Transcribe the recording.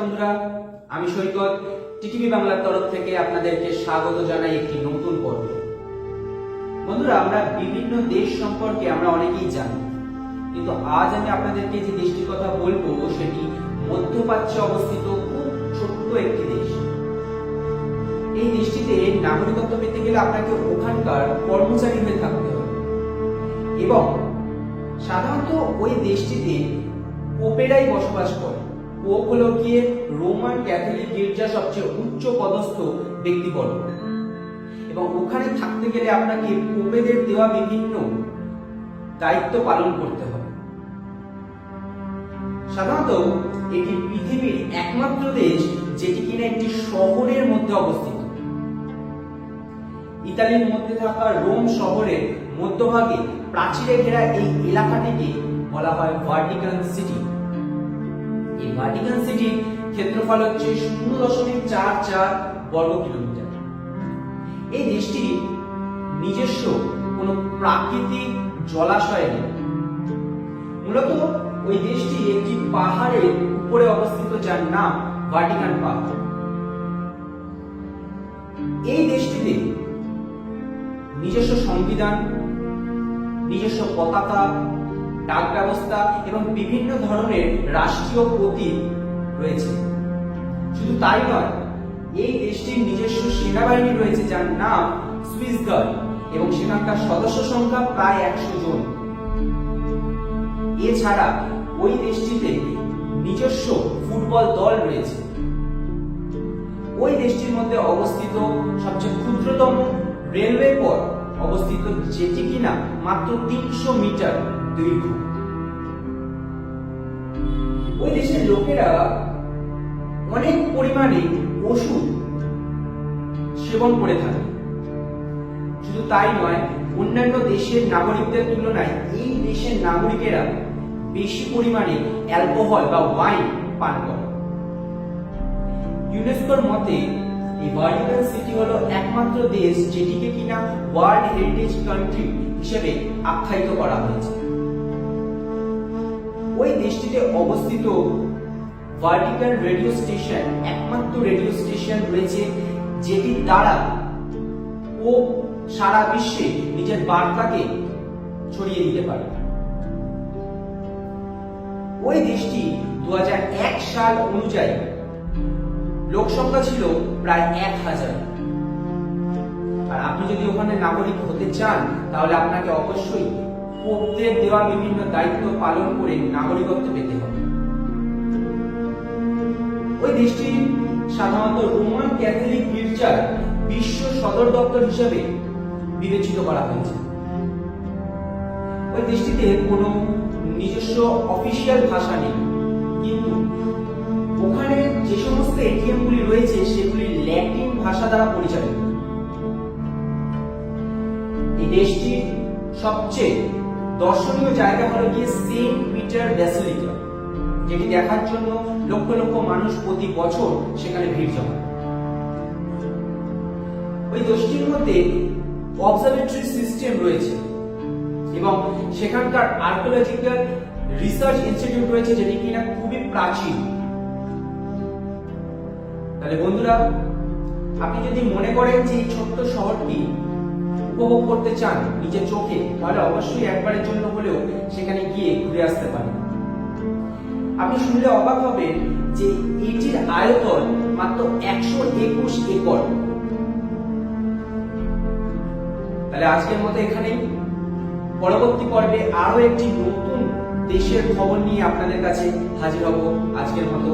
বন্ধুরা, আমি সৈকত টিটিভি বাংলার তরফ থেকে আপনাদেরকে স্বাগত জানাই একটি নতুন পর্ব। বন্ধুরা, আমরা বিভিন্ন দেশ সম্পর্কে আমরা অনেকেই জানি, কিন্তু আজ আমি আপনাদেরকে যে দেশটির কথা বলব, সেটি মধ্যপ্রাচ্যে অবস্থিত খুব ছোট্ট একটি দেশ। এই দেশটিতে নাগরিকত্ব পেতে গেলে আপনাকে ওখানকার কর্মচারী হয়ে থাকতে হবে। এবং সাধারণত ওই দেশটিতে পোপেরাই বসবাস করে। পোপ হলো গিয়ে রোমান ক্যাথলিক গির্জা সবচেয়ে উচ্চ পদস্থ ব্যক্তিবর্গ। এবং ওখানে থাকতে গেলে আপনাকে পোপেদের দেওয়া বিভিন্ন দায়িত্ব পালন করতে হবে। সাধারণত এটি পৃথিবীর একমাত্র দেশ যেটি কিনা একটি শহরের মধ্যে অবস্থিত। ইতালির মধ্যে থাকা রোম শহরের মধ্যভাগে প্রাচীরে ঘেরা এই এলাকাটিকে বলা হয় ভার্টিকাল সিটি। এই ভার্টিকান সিটির ক্ষেত্রফল হচ্ছে শূন্য দশমিক চার চার বর্গ কিলোমিটার। এই দেশটি নিজস্ব কোনো প্রাকৃতিক জলাশয় নেই। মূলত ওই দেশটি একটি পাহাড়ের উপরে অবস্থিত যার নাম ভার্টিকান পাহাড় এই দেশটিতে নিজস্ব সংবিধান, নিজস্ব পতাকা ডাক ব্যবস্থা এবং বিভিন্ন ধরনের রাষ্ট্রীয় প্রতীক রয়েছে। শুধু তাই নয়, এই দেশটির নিজস্ব সেনাবাহিনী রয়েছে যার নাম সুইস গার্ড এবং সেখানকার সদস্য সংখ্যা প্রায় একশো জন। এছাড়া ওই দেশটিতে নিজস্ব ফুটবল দল রয়েছে। ওই দেশটির মধ্যে অবস্থিত সবচেয়ে ক্ষুদ্রতম রেলওয়ে পথ অবস্থিত যেটি কিনা মাত্র তিনশো মিটার। দীর্ঘ। ওই দেশের লোকেরা অনেক পরিমাণে ওষুধ সেবন করে থাকে। শুধু তাই নয়, অন্যান্য দেশের নাগরিকদের তুলনায় এই দেশের নাগরিকেরা বেশি পরিমাণে অ্যালকোহল বা ওয়াইন পান করে। ইউনেস্কোর মতে, এই সিটি হলো একমাত্র দেশ যেটিকে কিনা ওয়ার্ল্ড হেরিটেজ কান্ট্রি হিসেবে আখ্যায়িত করা হয়েছে। ওই দেশটিতে অবস্থিত ভার্টিকান রেডিও স্টেশন একমাত্র রেডিও স্টেশন রয়েছে যেটির দ্বারা ও সারা বিশ্বে নিজের বার্তাকে ছড়িয়ে দিতে পারে। ওই দেশটি দু হাজার এক সাল অনুযায়ী লোক সংখ্যা ছিল প্রায় এক হাজার। আর আপনি যদি ওখানে নাগরিক হতে চান, তাহলে আপনাকে অবশ্যই পোপদের দেওয়া বিভিন্ন দায়িত্ব পালন করে নাগরিকত্ব পেতে হবে। ওই দেশটি সাধারণত রোমান ক্যাথলিক গির্জার বিশ্ব সদর দপ্তর হিসেবে বিবেচিত করা হয়েছে। ওই দেশটিতে কোনো নিজস্ব অফিসিয়াল ভাষা নেই, কিন্তু ওখানে যে সমস্ত এটিএম গুলি রয়েছে, সেগুলি ল্যাটিন ভাষা দ্বারা পরিচালিত। এই দেশটির সবচেয়ে দর্শনীয় জায়গা হলো গিয়ে সেন্ট পিটার ব্যাসিলিকা, যেটি দেখার জন্য লক্ষ লক্ষ মানুষ প্রতি বছর সেখানে ভিড় জমায় ওই দেশটির মধ্যে অবজারভেটরি সিস্টেম রয়েছে এবং সেখানকার আর্কোলজিক্যাল রিসার্চ ইনস্টিটিউট রয়েছে যেটি কিনা খুবই প্রাচীন। তাহলে বন্ধুরা, আপনি যদি মনে করেন যে এই ছোট্ট শহরটি উপভোগ করতে চান, নিজের চোখে, তাহলে অবশ্যই একবারের জন্য হলেও সেখানে গিয়ে ঘুরে আসতে পারেন। আপনি শুনলে অবাক হবেন যে এটির আয়তন মাত্র একশো একুশ একর। তাহলে আজকের মতো এখানেই। পরবর্তী পর্বে আরও একটি নতুন দেশের খবর নিয়ে আপনাদের কাছে হাজির হব আজকের মতো।